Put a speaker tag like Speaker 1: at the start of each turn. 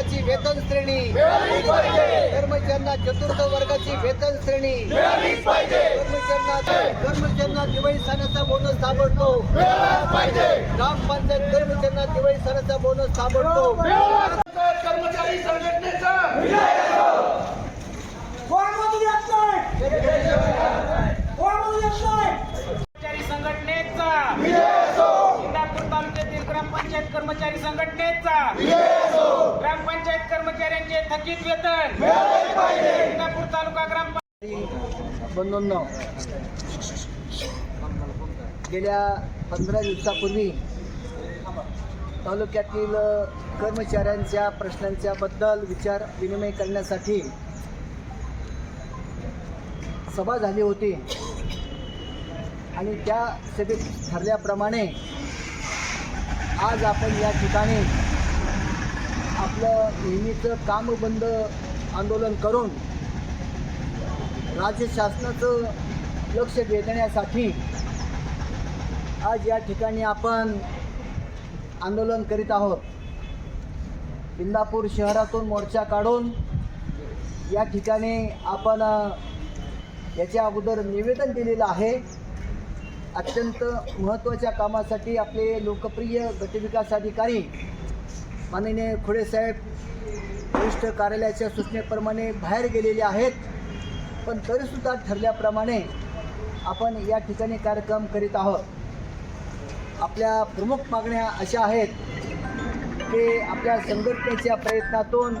Speaker 1: वर्गाची वेतन श्रेणी. कर्मचाऱ्यांना चतुर्थ वर्गाची वेतन श्रेणी. कर्मचाऱ्यांना कर्मचाऱ्यांना दिवाळी सणाचा बोनस ताबडतोब. ग्रामपंचायत कर्मचाऱ्यांना दिवाळी सणाचा बोनस ताबडतोब
Speaker 2: कर्मचारी संघटनेचा
Speaker 3: कोण मधू देत नाही कोण मधू देत नाही
Speaker 4: कर्मचारी संघटनेचा इंदापूर तालुक्यातील ग्रामपंचायत कर्मचारी संघटनेचा. ग्रामपंचायत कर्मचाऱ्यांचे थकीत वेतन. इंदापूर तालुका ग्रामपंचायत.
Speaker 1: बंधूंनो गेल्या पंधरा दिवसापूर्वी तालुक्यातील कर्मचाऱ्यांच्या प्रश्नांच्या बद्दल विचार विनिमय करण्यासाठी सभा झाली होती. आणि त्या सभेत ठरल्याप्रमाणे आज आपण या ठिकाणी आपलं नेहमीचं काम बंद आंदोलन करून राज्य शासनाचं लक्ष वेधण्यासाठी आज या ठिकाणी आपण आंदोलन करीत आहोत. इंदापूर शहरातून मोर्चा काढून या ठिकाणी आपण याच्या अगोदर निवेदन दिलेलं आहे. अत्यंत महत्त्वाच्या कामासाठी आपले लोकप्रिय गटविकास अधिकारी माननीय खुडेसाहेब वरिष्ठ कार्यालयाच्या सूचनेप्रमाणे बाहेर गेलेले आहेत. पण तरीसुद्धा ठरल्याप्रमाणे आपण या ठिकाणी कार्यक्रम करीत आहोत. आपल्या प्रमुख मागण्या अशा आहेत की आपल्या संघटनेच्या प्रयत्नातून